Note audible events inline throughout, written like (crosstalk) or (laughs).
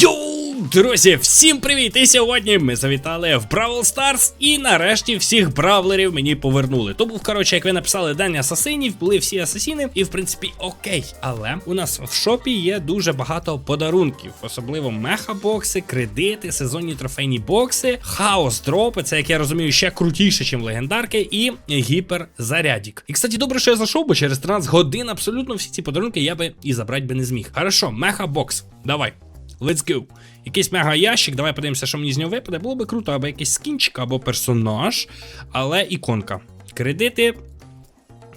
Йоу, друзі, всім привіт! І сьогодні ми завітали в Бравл Старс, і нарешті всіх бравлерів мені повернули. То був, коротше, як ви написали, день асасинів, були всі асасіни, і в принципі окей. Але у нас в шопі є дуже багато подарунків, особливо мехабокси, кредити, сезонні трофейні бокси, хаос дропи, це як я розумію, ще крутіше, ніж легендарки, і гіперзарядік. І кстати, добре, що я зайшов, бо через 13 годин абсолютно всі ці подарунки я би і забрати би не зміг. Хорошо, мехабокс, давай. Let's go. Якийсь мега ящик, давай подивимося, що мені з нього випаде. Було би круто, або якийсь скінчик, або персонаж, але іконка. Кредити.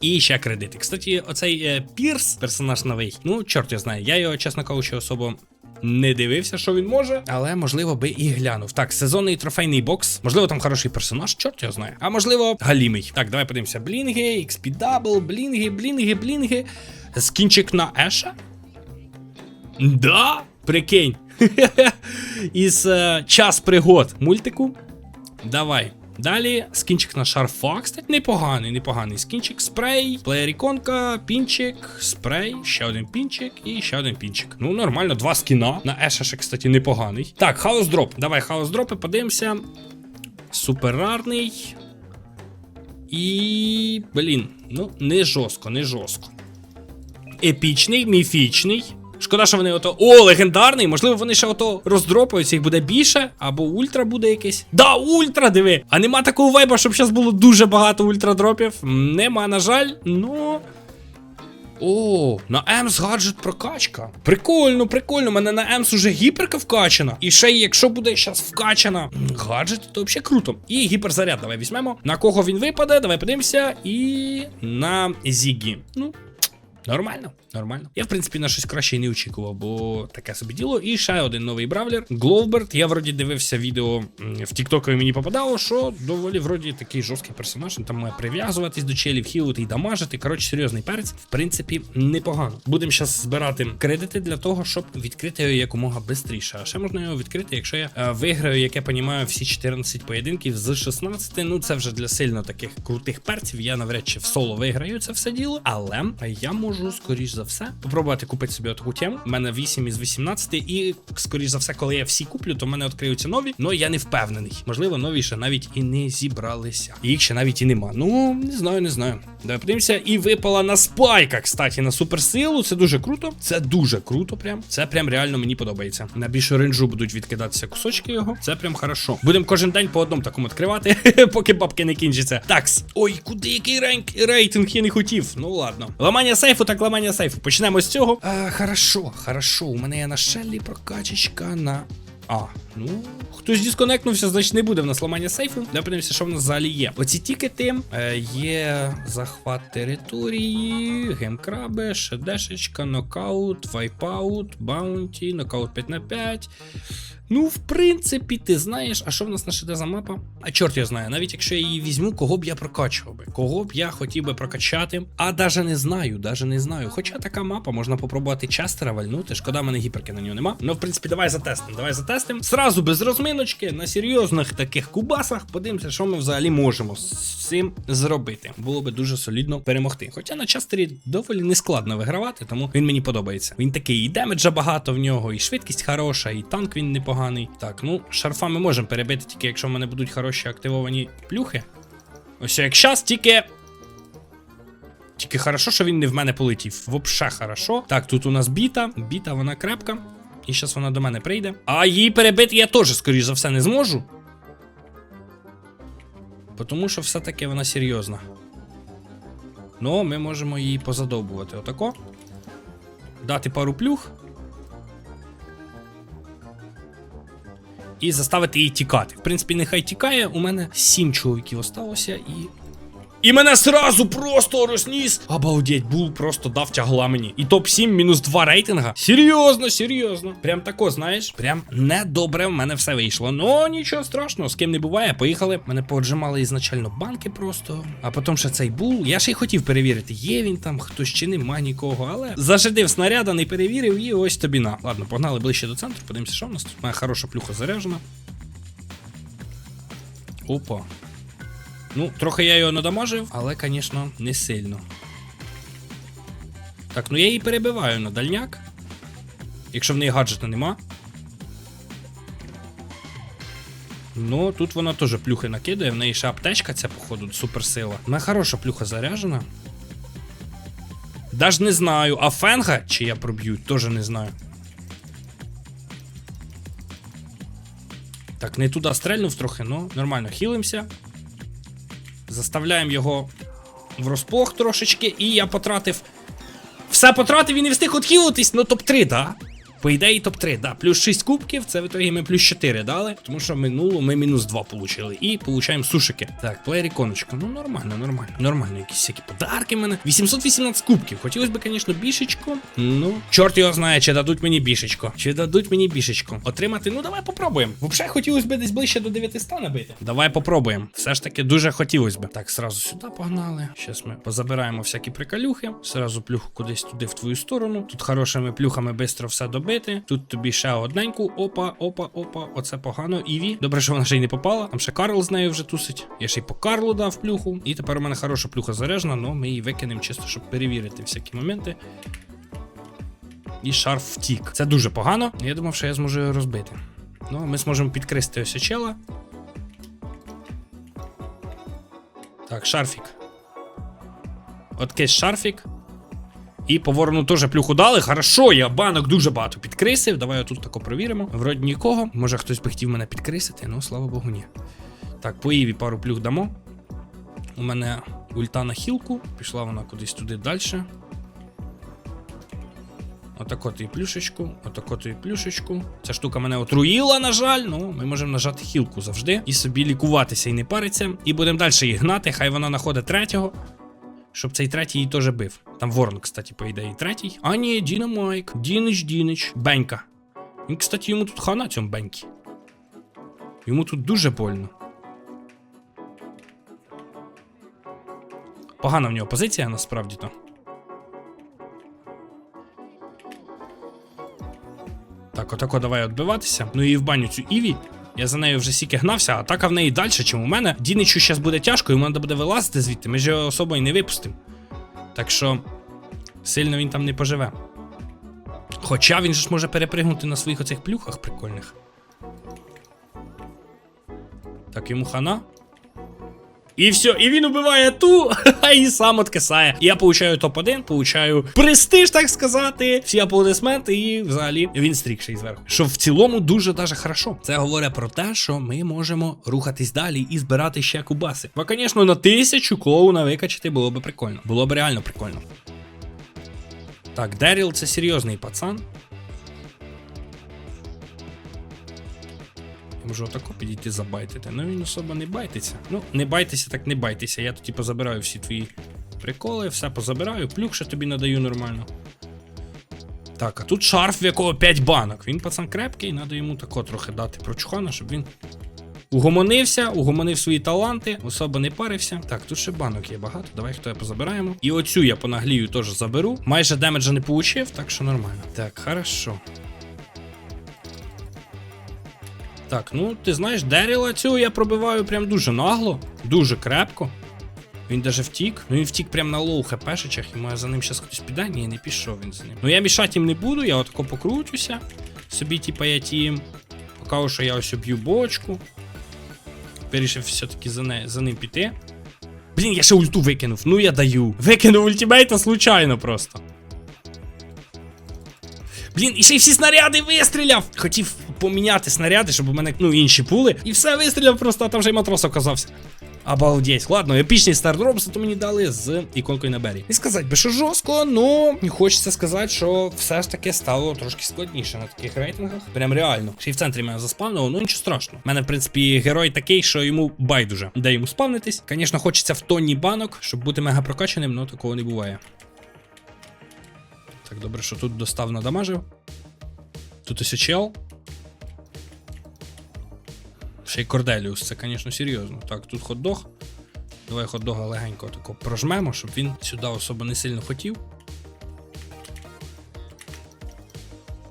І ще кредити. Кстати, оцей е, Пірс, персонаж новий. Ну, чорт я знаю. Я його, чесно кажучи, особо. Не дивився, що він може, але можливо би і глянув. Так, сезонний трофейний бокс. Можливо, там хороший персонаж, чорт його знає. А можливо, галімий. Так, давай подивимося. Блінги, XP Double, блінги, блінги, блінги. Скінчик на Еша. Да, прикинь. (laughs) Із е, час пригод мультику. Давай. Далі скінчик на шарфа, кстати, непоганий, непоганий скінчик, спрей, плеєр-іконка, пінчик, спрей, ще один пінчик і ще один пінчик. Ну, нормально, два скіна. На Еша ще, кстати, непоганий. Так, хаос дроп. Давай хаос дропи, подивимося. Суперарний. І. Блін, ну, не жорстко, не жорстко. Епічний, міфічний. Шкода, що вони ото. О, легендарний! Можливо, вони ще ото роздропаються, їх буде більше, або ультра буде якесь. Да, ультра, диви! А нема такого вайба, щоб зараз було дуже багато ультрадропів. Нема, на жаль, ну. О, на Емс гаджет прокачка. Прикольно, прикольно. У мене на Емс уже гіперка вкачана. І ще якщо буде зараз вкачана гаджет, то взагалі круто. І гіперзаряд давай візьмемо. На кого він випаде, давай подивимося. І на Зігі. Ну, Нормально, нормально. Я, в принципі, на щось краще і не очікував, бо таке собі діло. І ще один новий бравлер. Гловберт. Я вроді дивився відео в Тіктокові мені попадало, що доволі вроді такий жорсткий персонаж. Він там має прив'язуватись до челів, хілити і дамажити. Коротше, серйозний перець. В принципі, непогано. Будемо зараз збирати кредити для того, щоб відкрити його якомога швидше. А ще можна його відкрити, якщо я е, виграю, як я понімаю, всі 14 поєдинків з 16. Ну це вже для сильно таких крутих перців. Я навряд чи в соло виграю це все діло. Але я можу, скоріш за все, попробувати купити собі таку тему. У мене 8 із 18, і скоріш за все, коли я всі куплю, то в мене відкриються нові. Ну я не впевнений. Можливо, нові ще навіть і не зібралися. Їх ще навіть і нема. Ну не знаю, не знаю. Давай подивимося. І випала на спайка, кстати, на суперсилу. Це дуже круто. Це дуже круто. Прям це прям реально мені подобається. На більшу ренджу будуть відкидатися кусочки його. Це прям хорошо. Будемо кожен день по одному такому відкривати, (laughs) поки бабки не кінчаться. Такс. Ой, куди який рейтинг я не хотів. Ну ладно. Ламання сейфу, так ламання сейфу. Почнемо з цього. А, хорошо, хорошо. У мене є на шеллі прокачечка на. А, ну, хтось дисконектнувся, значить не буде в нас ламання сейфу. Подивимося, що в нас взагалі є. Оці тікети е, є захват території, гемкраби, шедешечка, нокаут, вайпаут, баунті, нокаут 5 на 5. Ну, в принципі, ти знаєш, а що в нас на ШД за мапа? А чорт я знаю, навіть якщо я її візьму, кого б я прокачував би, кого б я хотів би прокачати. А даже не знаю, даже не знаю. Хоча така мапа, можна попробувати частера вальнути. Шкода, мене гіперки на нього нема. Ну, в принципі, давай затестимо. Давай затестимо. Сразу без розминочки, на серйозних таких кубасах, подивимося, що ми взагалі можемо з цим зробити. Було би дуже солідно перемогти. Хоча на частері доволі нескладно вигравати, тому він мені подобається. Він такий, і демеджа багато в нього, і швидкість хороша, і танк він непоганий. Так, ну, шарфа ми можемо перебити, тільки якщо в мене будуть хороші активовані плюхи. Ось як щас, тільки. Тільки хорошо, що він не в мене полетів. Вообще хорошо. Так, тут у нас біта. Біта, вона крепка. І зараз вона до мене прийде. А її перебити я теж, скоріш за все, не зможу. Тому що все-таки вона серйозна. Ну, ми можемо її позадовбувати. Отако. Дати пару плюх. І заставити її тікати. В принципі, нехай тікає. У мене сім чоловіків осталося і. І мене сразу просто розніс. Обалдеть, бул просто дав тягла мені. І топ-7 мінус 2 рейтинга. Серйозно, серйозно. Прям тако, знаєш, прям недобре в мене все вийшло. Ну нічого страшного, з ким не буває. Поїхали. Мене поджимали ізначально банки просто. А потім ще цей бул. Я ще й хотів перевірити, є він там, хтось чи нема нікого, але зажидив снаряда, не перевірив, і ось тобі на. Ладно, погнали ближче до центру, подивимося, що в нас тут. Моя хороша плюха заряджена. Опа. Ну, трохи я його надамажив, але, звісно, не сильно. Так, ну я її перебиваю на дальняк. Якщо в неї гаджета нема. Ну, тут вона теж плюхи накидає, в неї ще аптечка ця, походу, суперсила. Мене хороша плюха заряжена. Даже не знаю, а фенга чи я проб'ю, теж не знаю. Так, не туди стрельнув трохи, ну, нормально, хілимося. Заставляємо його в розплох трошечки, і я потратив. Все потратив і не встиг отхілитись, ну топ-3, да? По ідеї топ-3, да. Плюс 6 кубків, це в ітогі ми плюс 4 дали, тому що минуло ми мінус 2 получили. І получаємо сушики. Так, плеєр іконочка. Ну нормально, нормально. Нормально, якісь всякі подарки в мене. 818 кубків. Хотілося б, звісно, бішечко. Ну, чорт його знає, чи дадуть мені бішечко. Чи дадуть мені бішечко. Отримати, ну давай попробуємо. Взагалі хотілося б десь ближче до 900 набити. Давай попробуємо. Все ж таки дуже хотілося б. Так, сразу сюди погнали. Зараз ми позабираємо всякі приколюхи. Сразу плюху кудись туди в твою сторону. Тут хорошими плюхами швидко все добити. Тут тобі ще одненьку. Опа, опа, опа. Оце погано. Іві. Добре, що вона ще й не попала. Там ще Карл з нею вже тусить. Я ще й по Карлу дав плюху. І тепер у мене хороша плюха заряжена, але ми її викинемо чисто, щоб перевірити всякі моменти. І шарф втік. Це дуже погано. Я думав, що я зможу його розбити. Ну, ми зможемо підкрести ось чела. Так, шарфік. Откись шарфік. І по ворону теж плюху дали. Хорошо, я банок дуже багато підкрисив. Давай отут тако провіримо. Вроді нікого. Може хтось би хотів мене підкрисити, ну слава Богу, ні. Так, по Іві пару плюх дамо. У мене ульта на хілку. Пішла вона кудись туди далі. Отако і плюшечку, отако і плюшечку. Ця штука мене отруїла, на жаль. Ну, ми можемо нажати хілку завжди і собі лікуватися і не париться. І будемо далі її гнати. Хай вона знаходить третього. Щоб цей третій її теж бив. Там Ворон, кстати, по ідеї, третій. А ні, Діна Майк. Дінич, Дінич. Бенька. Він, кстати, йому тут хана цьому Бенькі. Йому тут дуже больно. Погана в нього позиція, насправді то. Так, отако давай відбиватися. Ну і в баню цю Іві. Я за нею вже сіки гнався, а атака в неї далі, чим у мене. Діничу зараз буде тяжко, йому треба буде вилазити звідти. Ми ж його особо і не випустимо. Так що сильно він там не поживе. Хоча він же ж може перепригнути на своїх оцих плюхах прикольних. Так, йому хана. І все, і він убиває ту, (laughs) і сам откисає. Я получаю топ-1, получаю престиж, так сказати, всі аплодисменти, і взагалі він стрікший зверху. Що в цілому дуже даже хорошо. Це говорить про те, що ми можемо рухатись далі і збирати ще кубаси. Бо, звісно, на тисячу клоуна викачати було б прикольно. Було б реально прикольно. Так, Деріл це серйозний пацан. Можу отако підійти забайтити. Ну він особо не байтиться. Ну, не байтеся, так не байтеся. Я тут типу забираю всі твої приколи, все позабираю, плюх ще тобі надаю нормально. Так, а тут шарф, в якого 5 банок. Він пацан крепкий, треба йому тако трохи дати прочухана, щоб він угомонився, угомонив свої таланти, особо не парився. Так, тут ще банок є багато. Давай хто я позабираємо. І оцю я понаглію теж заберу. Майже демеджа не получив, так що нормально. Так, хорошо. Так, ну ти знаєш, Деріла цього я пробиваю прям дуже нагло, дуже крепко. Він даже втік. Ну він втік прям на лоу хпшечах, і може за ним зараз хтось піде, ні, не пішов він за ним. Ну я мішати їм не буду, я отако покрутюся. Собі, типа, я тім. Покажу, що я ось б'ю бочку. Вирішив все-таки за, не, за ним піти. Блін, я ще ульту викинув. Ну я даю. Викинув ультимейта случайно просто. Блін, і ще й всі снаряди вистріляв. Хотів поміняти снаряди, щоб у мене ну, інші були. І все вистріляв просто, а там вже й матрос оказався. Обалдеть. Ладно, епічний стардроп зато мені дали з іконкою на бері. Не сказати би, що жорстко, ну хочеться сказати, що все ж таки стало трошки складніше на таких рейтингах. Прям реально. Ще й в центрі мене заспавнило, ну нічого страшного. У мене, в принципі, герой такий, що йому байдуже. Де йому спавнитись. Звісно, хочеться в тонні банок, щоб бути мега прокачаним, але такого не буває. Так, добре, що тут достав надамажив. Тут ось чел. Ще й Корделіус, це, звісно, серйозно. Так, тут хот-дог. Давай хот-дога легенько тако прожмемо, щоб він сюди особо не сильно хотів.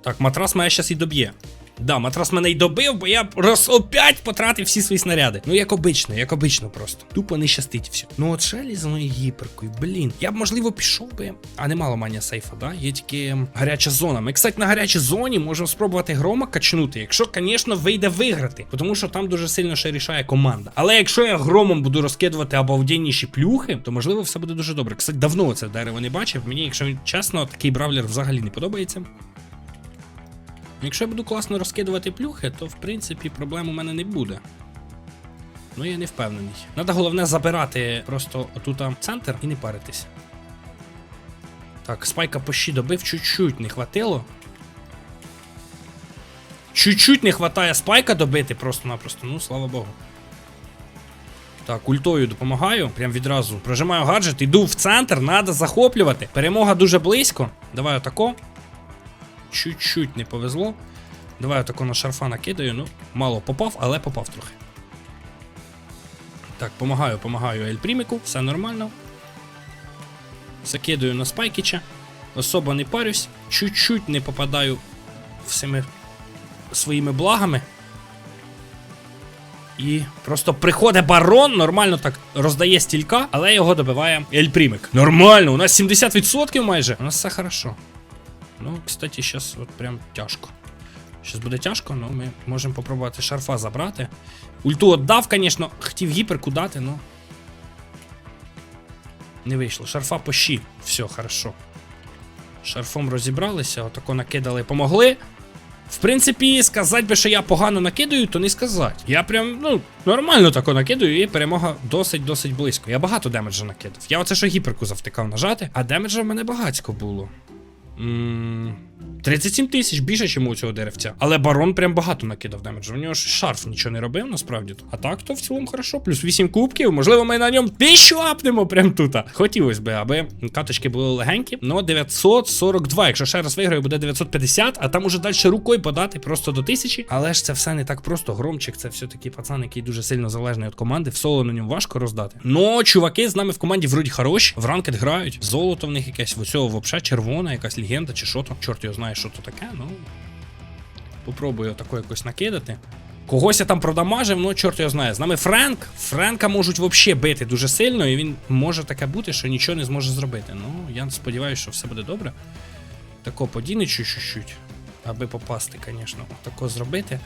Так, матрас мене зараз і доб'є. Да, матрас мене й добив, бо я роз опять потратив всі свої снаряди. Ну, як обично, як обично просто. Тупо не щастить все. Ну от Шелі з моєю гіперкою, блін. Я б, можливо, пішов би. А нема ламання сейфа, да? Є тільки гаряча зона. Ми, кстати, на гарячій зоні можемо спробувати грома качнути, якщо, звісно, вийде виграти. Тому що там дуже сильно ще рішає команда. Але якщо я громом буду розкидувати обалденніші плюхи, то можливо все буде дуже добре. Кстати, давно це дерево не бачив. Мені, якщо чесно, такий бравлер взагалі не подобається. Якщо я буду класно розкидувати плюхи, то в принципі проблем у мене не буде. Ну я не впевнений. Надо головне забирати просто отута центр і не паритись. Так, спайка по щі добив, чуть-чуть не хватило. Чуть-чуть не хватає спайка добити просто-напросто, ну слава Богу. Так, ультою допомагаю. Прям відразу. Прожимаю гаджет, йду в центр, треба захоплювати. Перемога дуже близько. Давай отако. Чуть-чуть не повезло. Давай отако на шарфа накидаю. Ну, мало попав, але попав трохи. Так, помагаю, помагаю Ельпріміку, все нормально. Закидаю на спайкіча. Особо не парюсь. Чуть-чуть не попадаю всіми своїми благами. І просто приходить барон, нормально так роздає стілька, але його добиває Ельпрімик. Нормально, у нас 70% майже. У нас все хорошо. Ну, кстати, зараз от прям тяжко. Щас буде тяжко, але ми можемо попробувати шарфа забрати. Ульту отдав, звісно, хотів гіперку дати, но. Не вийшло. Шарфа по щі. Все, хорошо. Шарфом розібралися, отако накидали, помогли. В принципі, сказати би, що я погано накидаю, то не сказати. Я прям, ну, нормально тако накидаю, і перемога досить-досить близько. Я багато демеджа накидав. Я оце що гіперку завтикав нажати, а демеджа в мене багатько було. 嗯37 тисяч більше, ніж у цього деревця. Але барон прям багато накидав демеджу. У нього ж шарф нічого не робив, насправді. А так, то в цілому хорошо. Плюс 8 кубків. Можливо, ми на ньому тисячу апнемо прям тут. Хотілося б, аби каточки були легенькі. Ну, 942. Якщо ще раз виграю, буде 950, а там уже далі рукою подати просто до 1000. Але ж це все не так просто. Громчик, це все-таки пацан, який дуже сильно залежний від команди. В соло на ньому важко роздати. Ну, чуваки з нами в команді вроді хороші, в ранкет грають. Золото в них якесь, в цього взагалі червона, якась легенда чи що то. Чорт його знає, що то таке, ну. Попробую отако якось накидати. Когось я там продамажив, ну чорт його знає. З нами Френк. Френка можуть взагалі бити дуже сильно, і він може таке бути, що нічого не зможе зробити. Ну, я сподіваюся, що все буде добре. Тако подіне чуть-чуть, аби попасти, звісно. Тако зробити.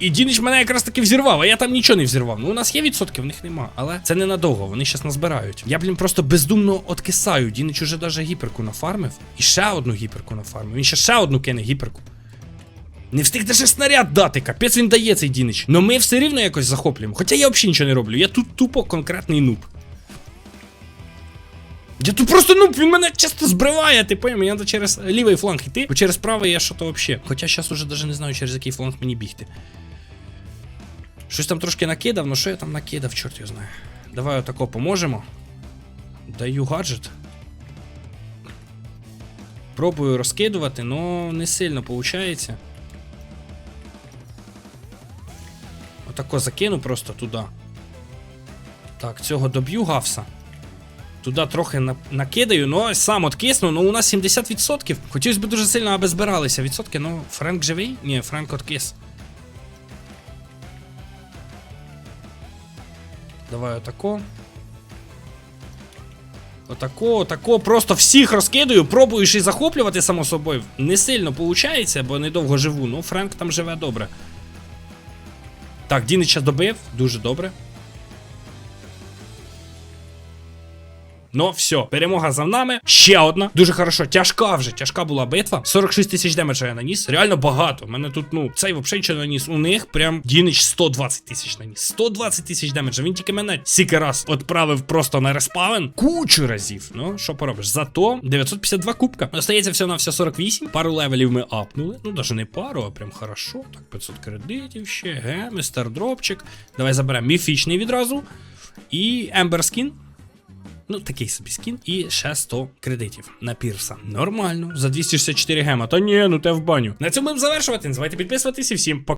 І Дінич мене якраз таки взірвав, а я там нічого не взірвав. Ну, у нас є відсотки, в них нема. Але це ненадовго, вони зараз назбирають. Я, блін, просто бездумно откисаю. Дінич уже даже гіперку нафармив. І ще одну гіперку нафармив. Він ще ще одну кине гіперку. Не встиг даже снаряд дати, капець він дає цей Дінич. Но ми все рівно якось захоплюємо. Хоча я взагалі нічого не роблю. Я тут тупо конкретний нуб. Я тут просто нуб, він мене часто збриває, ти поняв, мені треба через лівий фланг йти, бо через правий я що то взагалі. Хоча зараз уже даже не знаю, через який фланг мені бігти. Щось там трошки накидав, ну що я там накидав, чорт його знає. Давай отако поможемо. Даю гаджет. Пробую розкидувати, але не сильно виходить. Отако закину просто туди. Так, цього доб'ю гавса. Туди трохи на- накидаю, ну сам откисну, ну у нас 70%. Хотілося б дуже сильно, аби збиралися відсотки, ну Френк живий? Ні, Френк откис. Давай отако. Отако, отако, просто всіх розкидаю, пробую ще й захоплювати, само собою. Не сильно виходить, бо недовго живу. Ну, Френк там живе добре. Так, Дінича добив, дуже добре. Ну, все, перемога за нами. Ще одна. Дуже хорошо. Тяжка вже, тяжка була битва. 46 тисяч демеджа я наніс. Реально багато. У мене тут, ну, цей взагалі нічого наніс. У них прям Дінич 120 тисяч наніс. 120 тисяч демеджа. Він тільки мене сіки раз відправив просто на респаун. Кучу разів. Ну, що поробиш? Зато 952 кубка. Остається все на все 48. Пару левелів ми апнули. Ну, навіть не пару, а прям хорошо. Так, 500 кредитів ще. Ге, містер дропчик. Давай заберемо міфічний відразу. І Ембер скін. Ну, такий собі скін. І ще 100 кредитів на пірса. Нормально. За 264 гема. Та ні, ну те в баню. На цьому будемо завершувати. Не забувайте підписуватись і всім пока.